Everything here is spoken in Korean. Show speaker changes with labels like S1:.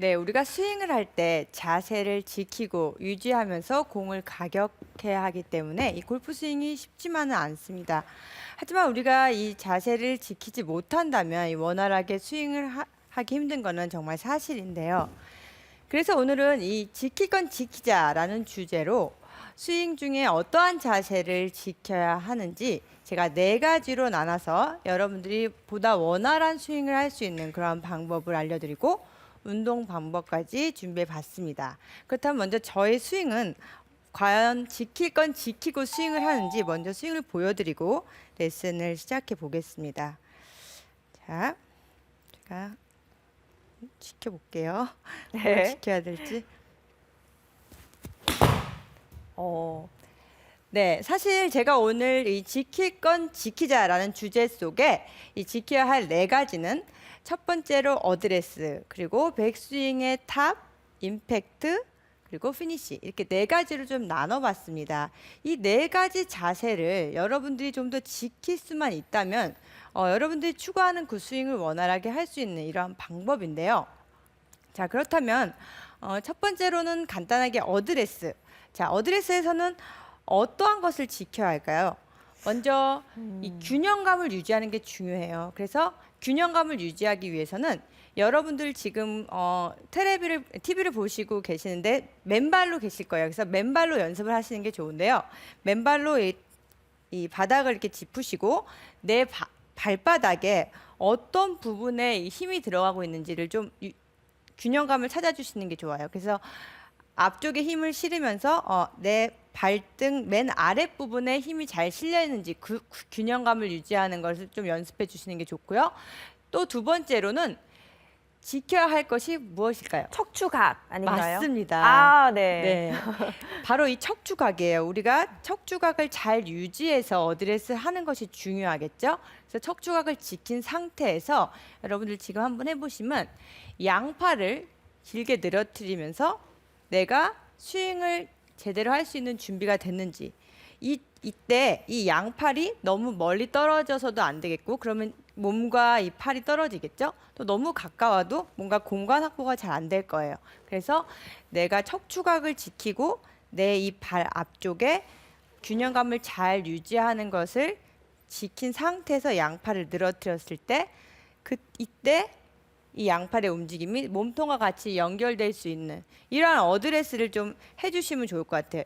S1: 네, 우리가 스윙을 할 때 자세를 지키고 유지하면서 공을 가격해야 하기 때문에 이 골프 스윙이 쉽지만은 않습니다. 하지만 우리가 이 자세를 지키지 못한다면 이 원활하게 스윙을 하, 하기 힘든 거는 정말 사실인데요. 그래서 오늘은 이 지킬 건 지키자라는 주제로 스윙 중에 어떠한 자세를 지켜야 하는지 제가 네 가지로 나눠서 여러분들이 보다 원활한 스윙을 할 수 있는 그런 방법을 알려드리고 운동 방법까지 준비해 봤습니다. 그렇다면 먼저 저의 스윙은 과연 지킬 건 지키고 스윙을 하는지 먼저 스윙을 보여드리고 레슨을 시작해 보겠습니다. 자, 제가 지켜볼게요. 뭘
S2: 네.
S1: 지켜야 될지.
S2: 어,
S1: 네, 사실 제가 오늘 이 지킬 건 지키자라는 주제 속에 이 지켜야 할 네 가지는 첫 번째로 어드레스, 그리고 백스윙의 탑, 임팩트, 그리고 피니시 이렇게 네 가지로 좀 나눠봤습니다. 이 네 가지 자세를 여러분들이 좀 더 지킬 수만 있다면 어, 여러분들이 추구하는 그 스윙을 원활하게 할 수 있는 이러한 방법인데요. 자 그렇다면 어, 첫 번째로는 간단하게 어드레스. 자 어드레스에서는 어떠한 것을 지켜야 할까요? 먼저 이 균형감을 유지하는 게 중요해요. 그래서 균형감을 유지하기 위해서는 여러분들 지금 어, 텔레비를 TV를 보시고 계시는데 맨발로 계실 거예요. 그래서 맨발로 연습을 하시는 게 좋은데요. 맨발로 이, 이 바닥을 이렇게 짚으시고 내 바- 발바닥에 어떤 부분에 이 힘이 들어가고 있는지를 좀 유- 균형감을 찾아주시는 게 좋아요. 그래서 앞쪽에 힘을 실으면서 어, 내 발등 맨 아랫 부분에 힘이 잘 실려 있는지 그, 그 균형감을 유지하는 것을 좀 연습해 주시는 게 좋고요. 또 두 번째로는 지켜야 할 것이 무엇일까요?
S2: 척추각 아닌가요?
S1: 맞습니다.
S2: 아, 네.
S1: 네. 바로 이 척추각이에요. 우리가 척추각을 잘 유지해서 어드레스 하는 것이 중요하겠죠? 그래서 척추각을 지킨 상태에서 여러분들 지금 한번 해보시면 양팔을 길게 늘어뜨리면서 내가 스윙을 제대로 할 수 있는 준비가 됐는지 이 이때 이 양팔이 너무 멀리 떨어져서도 안 되겠고 그러면 몸과 이 팔이 떨어지겠죠? 또 너무 가까워도 뭔가 공간 확보가 잘 안 될 거예요. 그래서 내가 척추각을 지키고 내 이 발 앞쪽에 균형감을 잘 유지하는 것을 지킨 상태에서 양팔을 늘어뜨렸을 때 그 이때 이 양팔의 움직임이 몸통과 같이 연결될 수 있는 이러한 어드레스를 좀 해주시면 좋을 것 같아요.